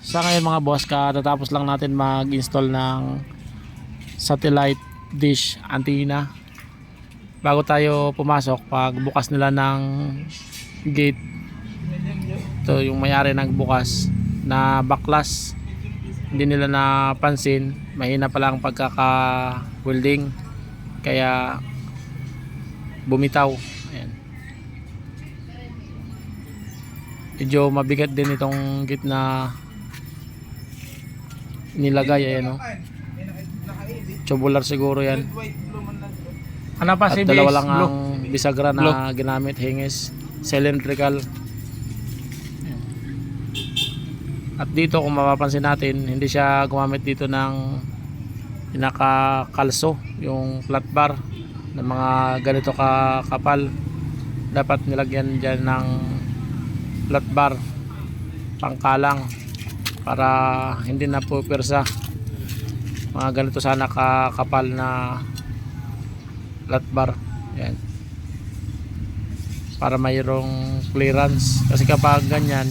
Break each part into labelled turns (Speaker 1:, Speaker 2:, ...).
Speaker 1: Sa ngayon mga boss, katatapos lang natin mag-install ng satellite dish antenna. Bago tayo pumasok, pag bukas nila ng gate, ito yung mayari nagbukas na baklas. Hindi nila napansin, mahina pala ang pagkaka-welding. Kaya bumitaw. Ayan. Medyo mabigat din itong gate na nilagay ayan oh. Tubular siguro yan.
Speaker 2: Ano pa
Speaker 1: At
Speaker 2: si
Speaker 1: dalawa lang ang bisagra na ginamit hingis cylindrical. At dito kung mapapansin natin, hindi siya gumamit dito ng pinakakalso, yung flat bar ng mga ganito ka kapal. Dapat nilagyan dyan ng flat bar pangkalang para hindi na po persa. Mga ganito sana kakapal na flat bar yan. Para mayroong clearance. Kasi kapag ganyan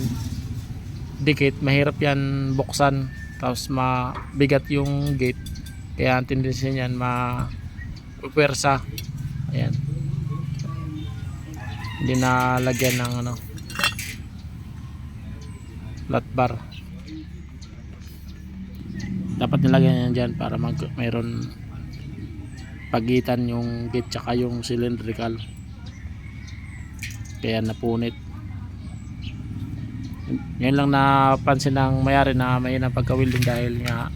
Speaker 1: dikit mahirap yan buksan. Tapos mabigat yung gate. Kaya ang tendency niyan ma puwersa ayan. Hindi na lagyan ng ano flat bar dapat nilagyan yan dyan para mag mayroon pagitan yung gate tsaka yung cylindrical. Kaya napunit. Ngayon lang napansin ng mayari na may na pagka-welding dahil nga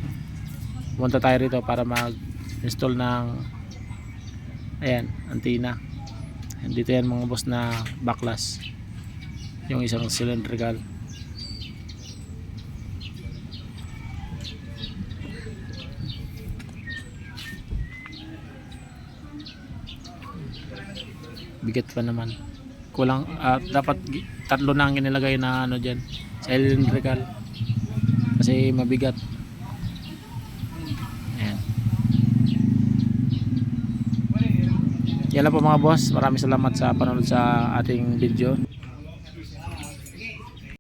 Speaker 1: pumunta tayo rito para mag install ng ayan antenna dito yan mga boss na backlash yung isang cylindrical bigat pa naman. Kulang ah, dapat tatlo na ang inilagay na ano dyan cylindrical kasi mabigat. Ayan. Yan lang po mga boss. Maraming salamat sa panonood sa ating video